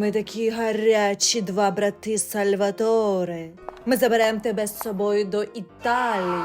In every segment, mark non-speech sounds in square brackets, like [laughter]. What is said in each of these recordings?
Ми такі гарячі два брати Сальваторе. Ми заберемо тебе з собою до Італії.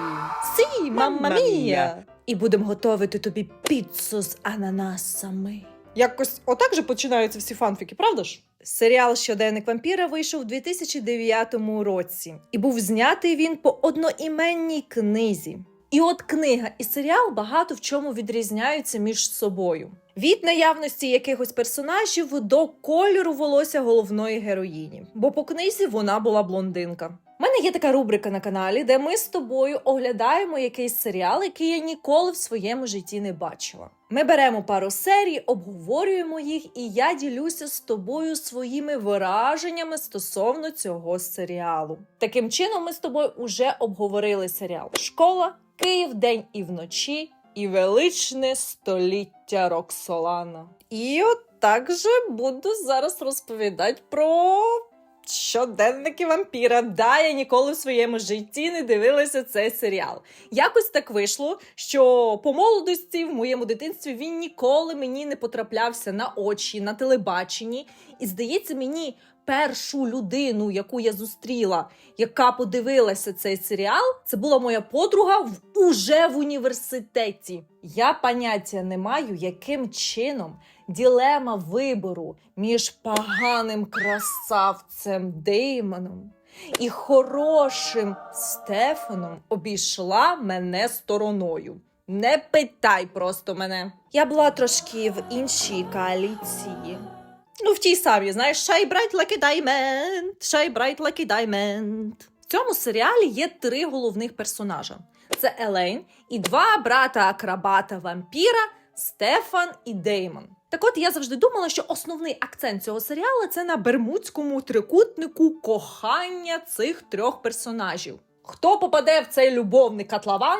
Сі, мамма мія! І будемо готувати тобі піцу з ананасами. Якось отак же починаються всі фанфіки, правда ж? Серіал Щоденник вампіра вийшов у 2009 році, і був знятий він по одноіменній книзі. І от книга і серіал багато в чому відрізняються між собою. Від наявності якихось персонажів до кольору волосся головної героїні, бо по книзі вона була блондинка. У мене є така рубрика на каналі, де ми з тобою оглядаємо якийсь серіал, який я ніколи в своєму житті не бачила. Ми беремо пару серій, обговорюємо їх, і я ділюся з тобою своїми враженнями стосовно цього серіалу. Таким чином, ми з тобою уже обговорили серіал Школа, Київ день і вночі і величне століття Роксолана. І от так же буду зараз розповідати про щоденники вампіра. Да, я ніколи в своєму житті не дивилася цей серіал. Якось так вийшло, що по молодості в моєму дитинстві він ніколи мені не потраплявся на очі, на телебаченні. І здається, мені першу людину, яку я зустріла, яка подивилася цей серіал, це була моя подруга в уже в університеті. Я поняття не маю, яким чином ділема вибору між поганим красавцем Деймоном і хорошим Стефаном обійшла мене стороною. Не питай просто мене. Я була трошки в іншій коаліції. Ну, в тій самій, знаєш, Shine bright like diamond, shine bright like diamond. В цьому серіалі є три головних персонажа: це Елейн і два брата акробата вампіра Стефан і Деймон. Так от я завжди думала, що основний акцент цього серіалу це на бермудському трикутнику кохання цих трьох персонажів. Хто попаде в цей любовний котлован,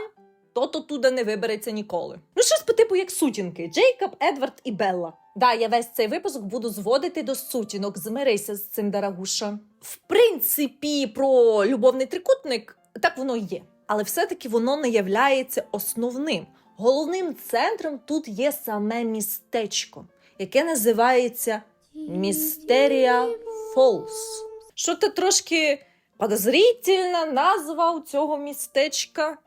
тот оттуда не вибереться ніколи. Ну, щось по типу як сутінки: Джейкоб, Едвард і Белла. Да, я весь цей випуск буду зводити до сутінок. Змирися з цим, дорогуша. В принципі, про любовний трикутник так воно є. Але все-таки воно не являється основним. Головним центром тут є саме містечко, яке називається Містерія Фолс. Що ти трошки подозрительна назва у цього містечка?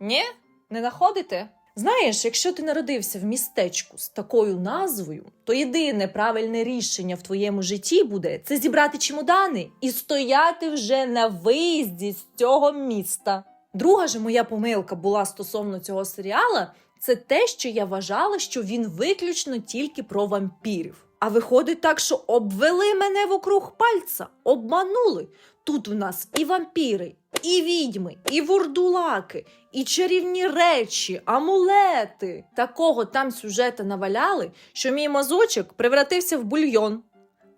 Ні? Не находите? Знаєш, якщо ти народився в містечку з такою назвою, то єдине правильне рішення в твоєму житті буде це зібрати чемодани і стояти вже на виїзді з цього міста. Друга ж моя помилка була стосовно цього серіала, це те, що я вважала, що він виключно тільки про вампірів. А виходить так, що обвели мене вокруг пальця, обманули. Тут в нас і вампіри, і відьми, і вурдулаки, і чарівні речі, амулети. Такого там сюжета наваляли, що мій мазочок превратився в бульйон.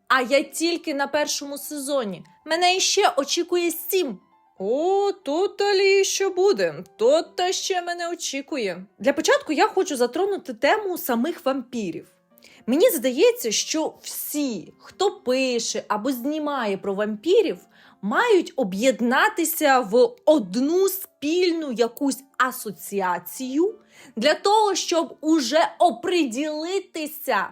А я тільки на першому сезоні. Мене іще очікує сім. О, тут далі що буде. Тут та ще мене очікує. Для початку я хочу затронути тему самих вампірів. Мені здається, що всі, хто пише або знімає про вампірів, мають об'єднатися в одну спільну якусь асоціацію для того, щоб уже оприділитися,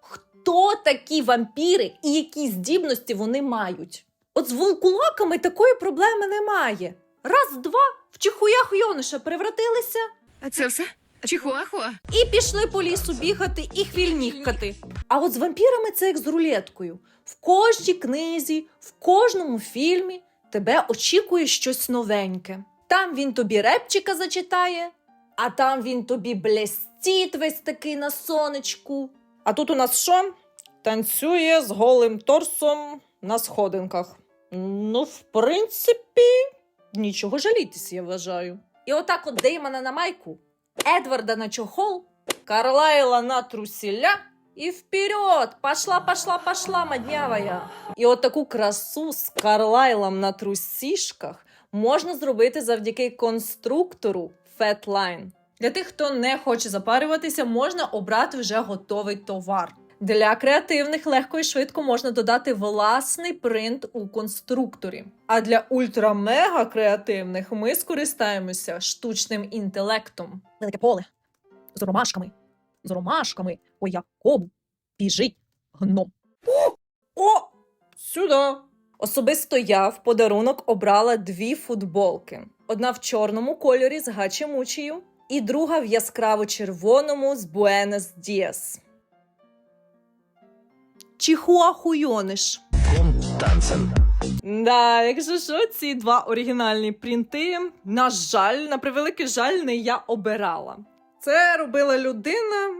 хто такі вампіри і які здібності вони мають. От з вулкулаками такої проблеми немає. Раз, два, в чихуях йониша превратилися А це все? Чихуахуа? і пішли по лісу бігати і хвільнікати. А от з вампірами це як з рулеткою. В кожній книзі, в кожному фільмі тебе очікує щось новеньке. Там він тобі репчика зачитає, а там він тобі блестить весь такий на сонечку. А тут у нас що? Танцює з голим торсом на сходинках. Ну, в принципі, нічого жалітися, я вважаю. І отак от Деймона на майку, Едварда на чохол, Карлайла на трусіля і вперед! Пошла, пошла, пошла, маднявая. І от таку красу з Карлайлом на трусішках можна зробити завдяки конструктору Fatline. Для тих, хто не хоче запарюватися, можна обрати вже готовий товар. Для креативних легко і швидко можна додати власний принт у конструкторі. А для ультра-мега креативних ми скористаємося штучним інтелектом. Велике поле з ромашками, з ромашками, по якому біжить гном. О! Сюди. Особисто я в подарунок обрала дві футболки: одна в чорному кольорі з гачемучею, і друга в яскраво червоному з Буенос Діас. Чихуахуйониш. Tanzen. Да, якщо що, ці два оригінальні принти, на жаль, на превеликий жаль, не я обирала. Це робила людина,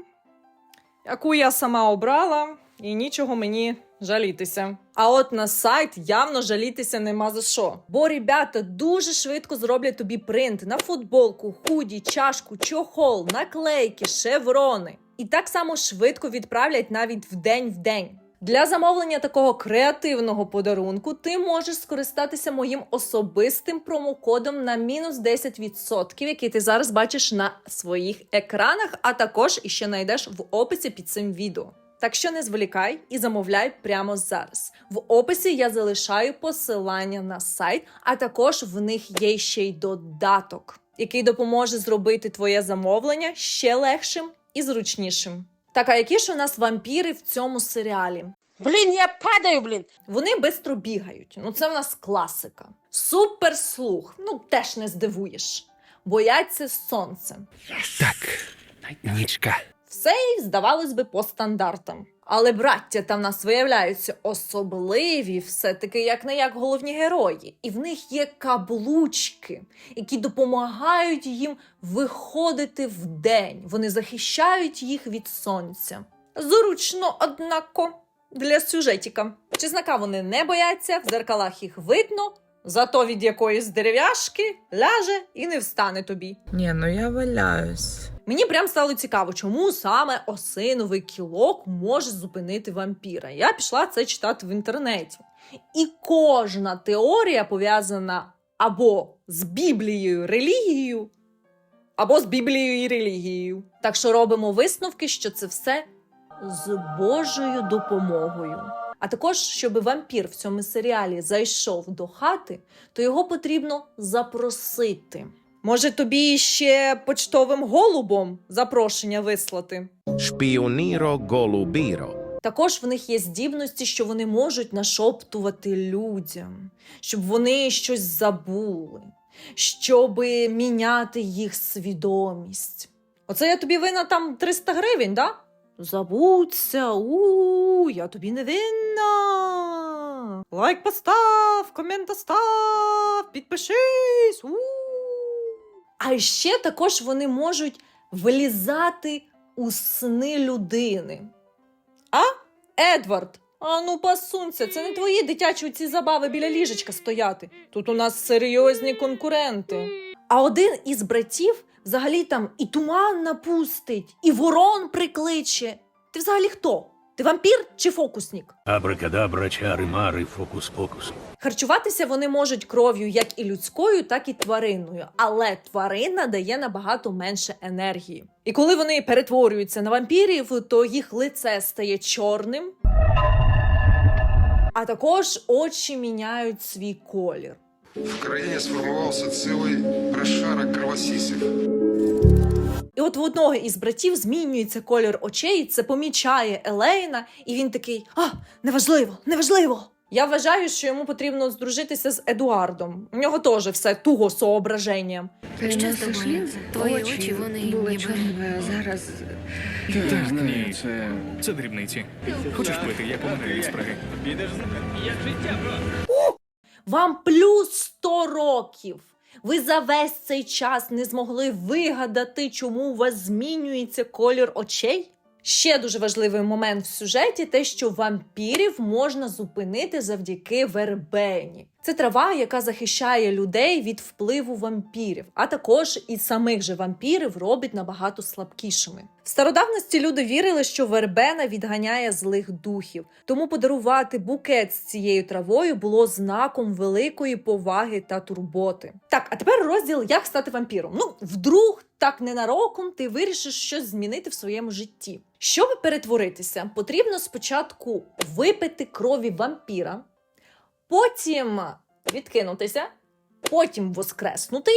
яку я сама обрала, і нічого мені жалітися. А от на сайт явно жалітися нема за що. Бо ребята дуже швидко зроблять тобі принт на футболку, худі, чашку, чохол, наклейки, шеврони. І так само швидко відправлять навіть в день в день. Для замовлення такого креативного подарунку ти можеш скористатися моїм особистим промокодом на мінус 10%, який ти зараз бачиш на своїх екранах, а також іще знайдеш в описі під цим відео. Так що не зволікай і замовляй прямо зараз. В описі я залишаю посилання на сайт, а також в них є ще й додаток, який допоможе зробити твоє замовлення ще легшим і зручнішим. Так, а які ж у нас вампіри в цьому серіалі? Блін, я падаю, блін. Вони бистро бігають. Ну, це в нас класика. Суперслух. Ну, теж не здивуєш. Бояться сонцем. Так, нічка. Все здавалось би, по стандартам. Але браття там нас виявляються особливі, все-таки як не як головні герої. І в них є каблучки, які допомагають їм виходити в день. Вони захищають їх від сонця. Зручно, однако, для сюжетіка. Чеснока вони не бояться, в зеркалах їх видно, зато від якоїсь дерев'яшки ляже і не встане тобі. Ні, ну я валяюсь. Мені прям стало цікаво, чому саме осиновий кілок може зупинити вампіра. Я пішла це читати в інтернеті. І кожна теорія пов'язана або з Біблією, релігією, або з Біблією і релігією. Так що робимо висновки, що це все з Божою допомогою. А також, щоб вампір в цьому серіалі зайшов до хати, то його потрібно запросити. Може, тобі ще почтовим голубом запрошення вислати? Шпіоніро голубіро. Також в них є здібності, що вони можуть нашоптувати людям, щоб вони щось забули, щоб міняти їх свідомість. Оце я тобі винна там 300 гривень, да? Забудься, у я тобі не винна. Лайк постав, комент остав, підпишись. у А ще також вони можуть вилізати у сни людини. А? Едвард, а ну пасунься, це не твої дитячі ці забави біля ліжечка стояти. Тут у нас серйозні конкуренти. А один із братів взагалі там і туман напустить, і ворон прикличе. Ти взагалі хто? Ти вампір чи фокусник? Абракадабра, чари, мари, фокус-покус. Харчуватися вони можуть кров'ю як і людською, так і тваринною, але тварина дає набагато менше енергії. І коли вони перетворюються на вампірів, то їх лице стає чорним, а також очі міняють свій колір. В краине сформировался целый прошарок кровосисев. І от в одного із братів змінюється колір очей, це помічає Елейна, і він такий: А, неважливо, неважливо. Я вважаю, що йому потрібно здружитися з Едуардом. У нього теж все туго соображенням. Що з тобою? Твої очі, вони ніби... зараз. Так, ні, це, це дрібниці. Хочеш пити, я помираю від спраги. Вам плюс 100 років. Ви за весь цей час не змогли вигадати, чому у вас змінюється колір очей? Ще дуже важливий момент в сюжеті те, що вампірів можна зупинити завдяки вербені. Це трава, яка захищає людей від впливу вампірів, а також і самих же вампірів робить набагато слабкішими. В стародавності люди вірили, що вербена відганяє злих духів, тому подарувати букет з цією травою було знаком великої поваги та турботи. Так, а тепер розділ як стати вампіром. Ну, вдруг так ненароком ти вирішиш щось змінити в своєму житті. Щоб перетворитися, потрібно спочатку випити крові вампіра, потім відкинутися, потім воскреснути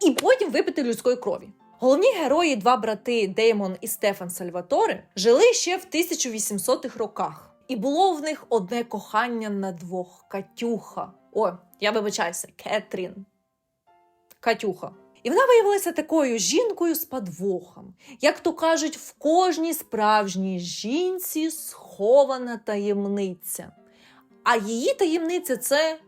і потім випити людської крові. Головні герої, два брати Деймон і Стефан Сальваторе, жили ще в 1800-х роках. І було в них одне кохання на двох Катюха. О, я вибачаюся, Кетрін. Катюха. І вона виявилася такою жінкою з подвохом. Як то кажуть, в кожній справжній жінці схована таємниця. А її таємниця це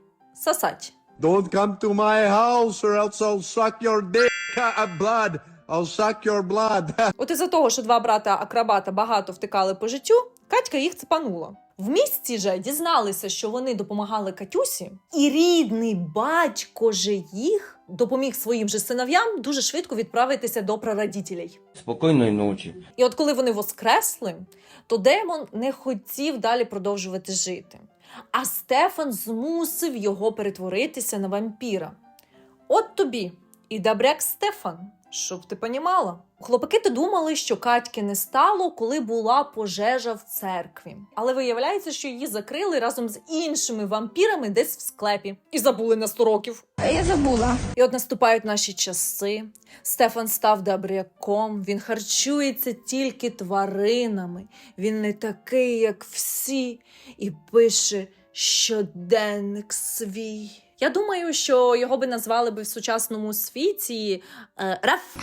сосать. Don't come to my house or else I'll suck your dick uh, blood. I'll suck your blood. [laughs] От із-за того, що два брата акробата багато втикали по життю, Катька їх цепанула. В місті же дізналися, що вони допомагали Катюсі, і рідний батько же їх допоміг своїм же синов'ям дуже швидко відправитися до прарадітелей. Спокійної ночі. І от коли вони воскресли, то демон не хотів далі продовжувати жити. А Стефан змусив його перетворитися на вампіра. От тобі і добряк Стефан, щоб ти понімала. Хлопаки то думали, що Катьки не стало, коли була пожежа в церкві. Але виявляється, що її закрили разом з іншими вампірами десь в склепі і забули на 100 років. Я забула. І от наступають наші часи. Стефан став добряком, він харчується тільки тваринами. Він не такий, як всі, і пише щоденник свій. Я думаю, що його би назвали би в сучасному світі е, Раф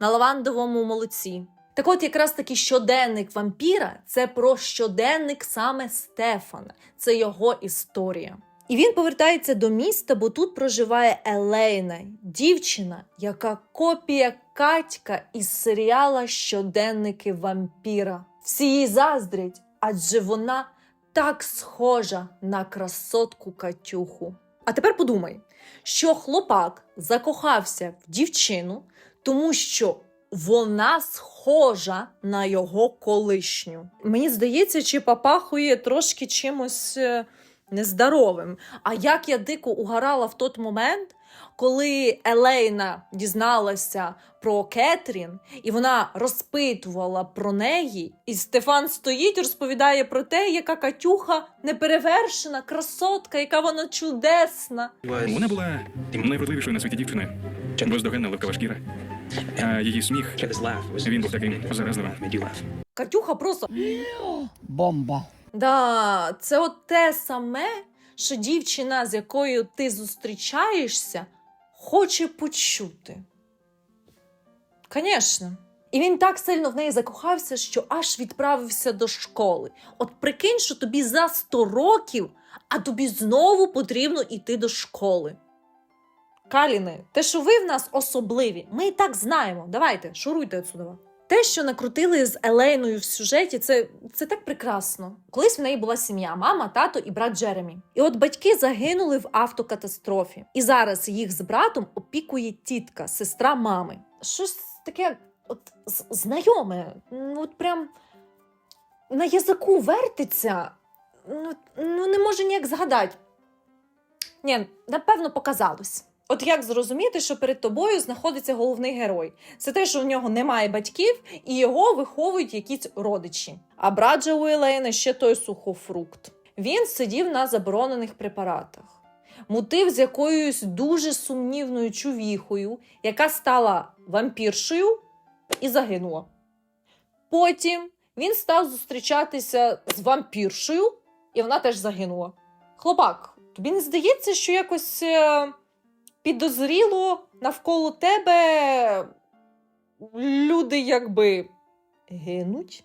на лавандовому молоці. Так от, якраз таки щоденник вампіра це про щоденник саме Стефана, це його історія. І він повертається до міста, бо тут проживає Елейна, дівчина, яка копія Катька із серіала Щоденники вампіра. Всі її заздрять, адже вона так схожа на красотку Катюху. А тепер подумай, що хлопак закохався в дівчину, тому що вона схожа на його колишню. Мені здається, чи папахує трошки чимось е, нездоровим. А як я дико угорала в той момент, коли Елейна дізналася про Кетрін, і вона розпитувала про неї, і Стефан стоїть, розповідає про те, яка Катюха неперевершена, красотка, яка вона чудесна. Вона була найвродливішою на світі дівчиною. Бездоганна ливкова шкіра. А її сміх, він був таким заразливим. Катюха просто Бомба. Да, це от те саме, що дівчина, з якою ти зустрічаєшся, хоче почути. Звісно. І він так сильно в неї закохався, що аж відправився до школи. От прикинь, що тобі за 100 років, а тобі знову потрібно йти до школи. Каліни, те, що ви в нас особливі, ми і так знаємо. Давайте, шуруйте отсюди. Те, що накрутили з Елейною в сюжеті, це, це так прекрасно. Колись в неї була сім'я: мама, тато і брат Джеремі. І от батьки загинули в автокатастрофі. І зараз їх з братом опікує тітка, сестра мами. Щось таке от, знайоме. Ну, от прям на язику вертиться. Ну, ну не можу ніяк згадати. Ні, напевно, показалось. От як зрозуміти, що перед тобою знаходиться головний герой? Це те, що в нього немає батьків, і його виховують якісь родичі. А брат же у Елейни ще той сухофрукт. Він сидів на заборонених препаратах, мутив з якоюсь дуже сумнівною чувіхою, яка стала вампіршею і загинула. Потім він став зустрічатися з вампіршею, і вона теж загинула. Хлопак, тобі не здається, що якось е, підозріло навколо тебе люди якби гинуть?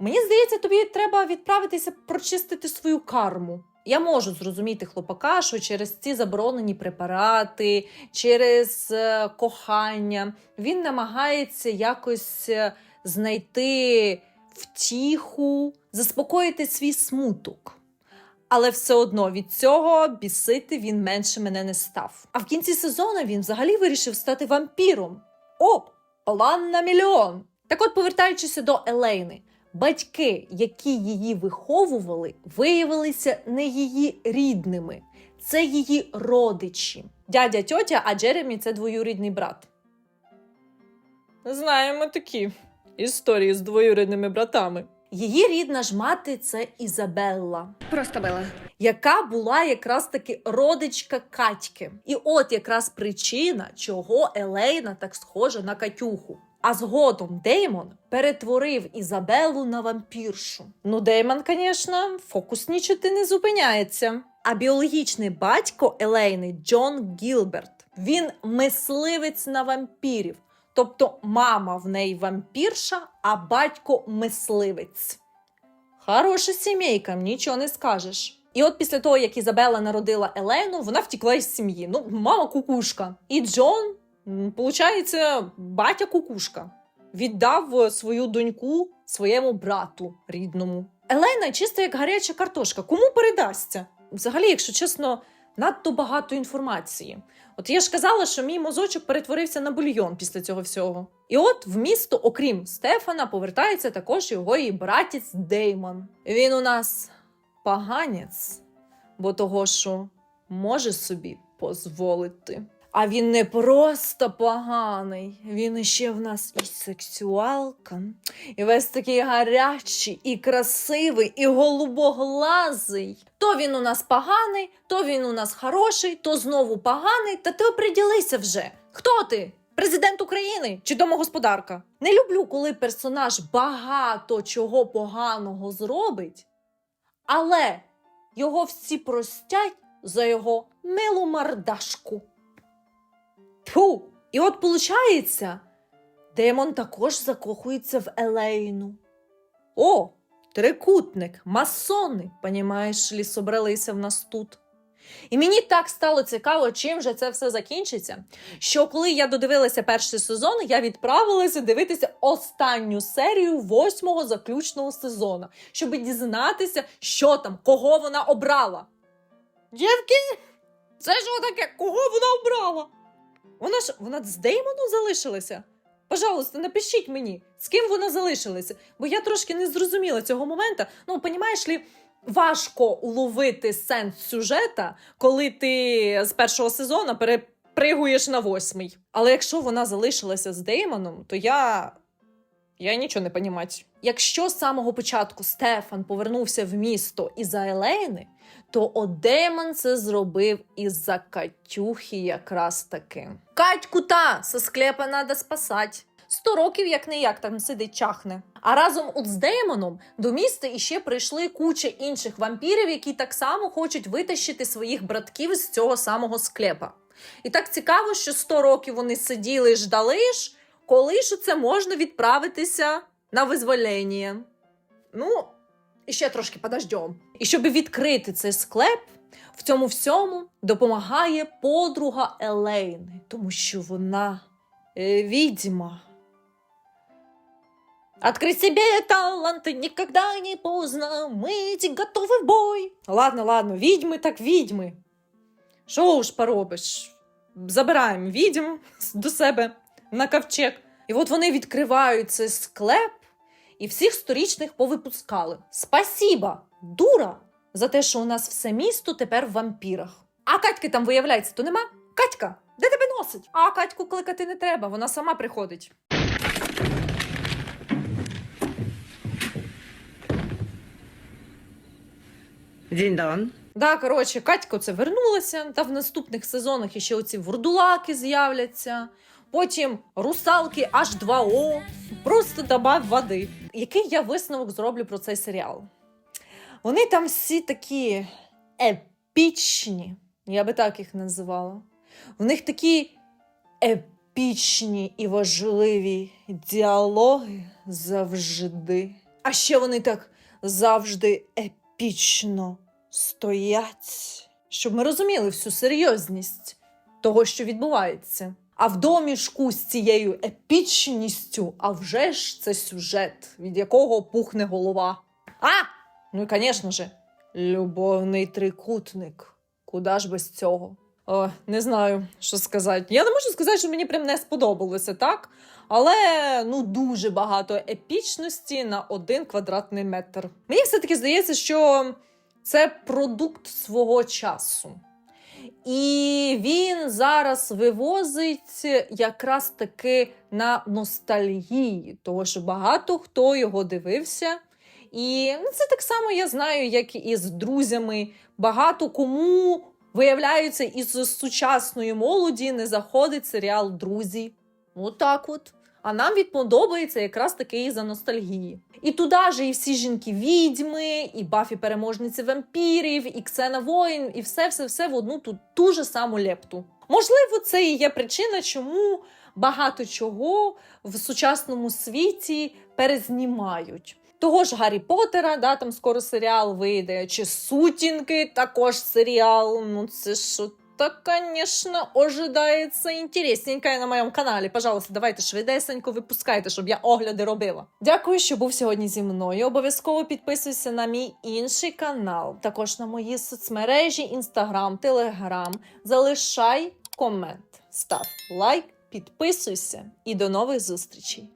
Мені здається, тобі треба відправитися прочистити свою карму. Я можу зрозуміти хлопака, що через ці заборонені препарати, через е, кохання він намагається якось е, знайти втіху, заспокоїти свій смуток. Але все одно від цього бісити він менше мене не став. А в кінці сезону він взагалі вирішив стати вампіром. О, план на мільйон! Так от, повертаючися до Елейни, батьки, які її виховували, виявилися не її рідними, це її родичі. Дядя, тьотя, а Джеремі це двоюрідний брат. Знаємо такі історії з двоюрідними братами. Її рідна ж мати це Ізабелла Просто Бела. яка була якраз таки родичка Катьки. І от якраз причина, чого Елейна так схожа на Катюху. А згодом Деймон перетворив Ізабелу на вампіршу. Ну, Деймон, звісно, фокуснічити не зупиняється. А біологічний батько Елейни Джон Гілберт. Він мисливець на вампірів. Тобто мама в неї вампірша, а батько мисливець. Хороша сімейка, нічого не скажеш. І от після того, як Ізабела народила Елену, вона втікла із сім'ї. Ну, мама кукушка. І Джон, получається, батя кукушка. Віддав е, свою доньку своєму брату рідному. Елена чисто як гаряча картошка. Кому передасться? Взагалі, якщо чесно, надто багато інформації. От я ж казала, що мій мозочок перетворився на бульйон після цього всього. І от в місто, окрім Стефана, повертається також його і братець Деймон. Він у нас поганець, бо того, що може собі дозволити. А він не просто поганий, він іще в нас і сексуалка, і весь такий гарячий, і красивий, і голубоглазий. То він у нас поганий, то він у нас хороший, то знову поганий. Та ти оприділися вже. Хто ти? Президент України чи домогосподарка? Не люблю, коли персонаж багато чого поганого зробить, але його всі простять за його милу мордашку. Тьфу! І от получається, Демон також закохується в Елейну. О, трикутник, масони, понімаєш, лі собралися в нас тут. І мені так стало цікаво, чим же це все закінчиться. Що коли я додивилася перший сезон, я відправилася дивитися останню серію восьмого заключного сезону, щоб дізнатися, що там, кого вона обрала. Дівки, це що таке? Кого вона обрала? Вона ж вона з Деймоном залишилася. Пожалуйста, напишіть мені, з ким вона залишилася, бо я трошки не зрозуміла цього моменту. Ну, понімаєш лі, важко уловити сенс сюжета, коли ти з першого сезону перепригуєш на восьмий. Але якщо вона залишилася з Деймоном, то я. Я нічого не понімати. Якщо з самого початку Стефан повернувся в місто із-за Елейни, то Одеймон це зробив із-за Катюхи якраз таки. Катьку та со склепа надо спасати. Сто років як не як там сидить чахне. А разом от з Деймоном до міста іще прийшли куча інших вампірів, які так само хочуть витащити своїх братків з цього самого склепа. І так цікаво, що 100 років вони сиділи і ждали ж, коли ж це можна відправитися на визволення. Ну, і ще трошки подождем. І щоб відкрити цей склеп, в цьому всьому допомагає подруга Елейни, тому що вона е, відьма. Открой себе талант, никогда не поздно, мы идти в бой. Ладно, ладно, відьми так відьми. Що уж поробиш? Забираємо відьм до себе на ковчег. І от вони відкривають цей склеп і всіх сторічних повипускали. Спасіба, дура, за те, що у нас все місто тепер в вампірах. А Катьки там виявляється, то нема? Катька, де тебе носить? А Катьку кликати не треба, вона сама приходить. Дінь-дан. Да, коротше, Катько це вернулася, та в наступних сезонах іще оці вурдулаки з'являться. Потім русалки H2O, просто добав води. Який я висновок зроблю про цей серіал? Вони там всі такі епічні, я би так їх називала. В них такі епічні і важливі діалоги завжди. А ще вони так завжди епічно стоять, щоб ми розуміли всю серйозність того, що відбувається. А в домішку з цією епічністю, а вже ж це сюжет, від якого пухне голова. А! Ну і, звісно ж, любовний трикутник. Куда ж без цього? О, не знаю, що сказати. Я не можу сказати, що мені прям не сподобалося, так? Але ну дуже багато епічності на один квадратний метр. Мені все-таки здається, що це продукт свого часу. І він зараз вивозить якраз таки на ностальгії, того що багато хто його дивився. І ну, це так само я знаю, як і з друзями. Багато кому виявляється, із сучасної молоді не заходить серіал Друзі. Отак от. А нам відподобається якраз таки із-за ностальгії. І туди ж і всі жінки відьми, і Бафі переможниці вампірів, і Ксена воїн, і все, все, все в одну ту, ту же саму лепту. Можливо, це і є причина, чому багато чого в сучасному світі перезнімають. Того ж Гаррі Поттера, да, там скоро серіал вийде, чи Сутінки, також серіал. Ну, це що так, звісно, ожидається інтересненько на моєму каналі. Пожалуйста, давайте швидесенько випускайте, щоб я огляди робила. Дякую, що був сьогодні зі мною. Обов'язково підписуйся на мій інший канал, також на мої соцмережі, інстаграм, телеграм. Залишай комент, став лайк, підписуйся і до нових зустрічей.